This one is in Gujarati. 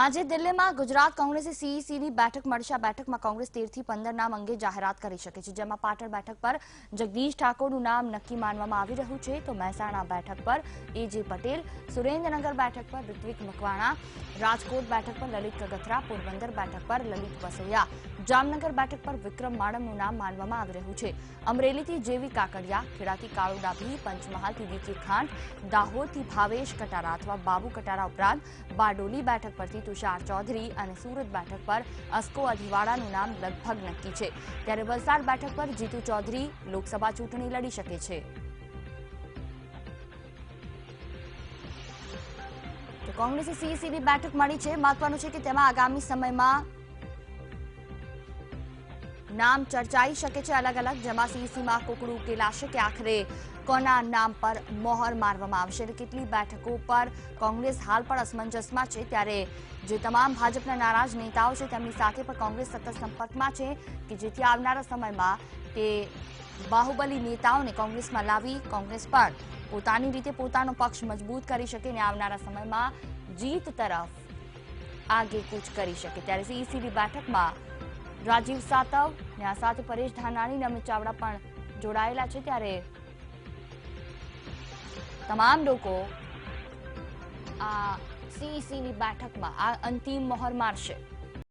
આજે દિલ્હીમાં ગુજરાત કોંગ્રેસની સીસીવી બેઠક મડશા બેઠકમાં કોંગ્રેસ 13 થી 15 નામ અંગે જાહેરાત કરી શકે છે જેમાં પાટણ બેઠક પર જગદીશ ઠાકોરનું નામ નક્કી માનવામાં આવી રહ્યું છે તો મહેસાણા બેઠક પર ઈજી પટેલ સુરેન્દ્રનગર બેઠક પર દિવિતિક મકવાણા રાજકોટ બેઠક પર લલિત કગતરા پورવંદર બેઠક પર લલિત વસૌયા જામનગર બેઠક પર વિક્રમ માડમનું નામ માનવામાં આવી રહ્યું છે અમરેલીથી જીવી કાકડિયા ખેડાથી કાળો દાખની પંચમહાલથી વિતી ખાંડ દાહોદથી ભાવેશ કટારાઠવા બાબુ કટારા અપરાદ બાડોલી બેઠક પર તુષાર ચૌધરી અને સુરત બેઠક પર અસ્કો અધિવાળાનું નામ લગભગ નક્કી છે ત્યારે વલસાડ બેઠક પર જીતુ ચૌધરી લોકસભા ચૂંટણી લડી શકે છે કોંગ્રેસે સીસીબી બેઠક મળી છે મહત્વનું છે કે તેમાં આગામી સમયમાં નામ ચર્ચાઈ શકે છે અલગ અલગ જમાસી સીમા કોકડુ કે લાશકે આખરે કોના નામ પર મોહર મારવામાં આવશે કેટલી બેઠકો પર કોંગ્રેસ હાલ પર asmunjasmache ત્યારે જે તમામ ભાજપના નારાજ નેતાઓ છે તેમની સાથે પર કોંગ્રેસ સતત સંપર્કમાં છે કે જેતી આવનારા સમયમાં તે બાહુબલી નેતાઓને કોંગ્રેસમાં લાવવી કોંગ્રેસ પાર્ટી પોતાની રીતે પોતાનો પક્ષ મજબૂત કરી શકે ને આવનારા સમયમાં જીત તરફ આગળ કૂચ કરી શકે ત્યારે સીસીડી બેઠકમાં રાજીવ સાતવ ને આ સાથે પરેશ ધાનાણી અને અમિત ચાવડા પણ જોડાયેલા છે ત્યારે તમામ લોકો આ સીઈસીની બેઠકમાં આ અંતિમ મહોર મારશે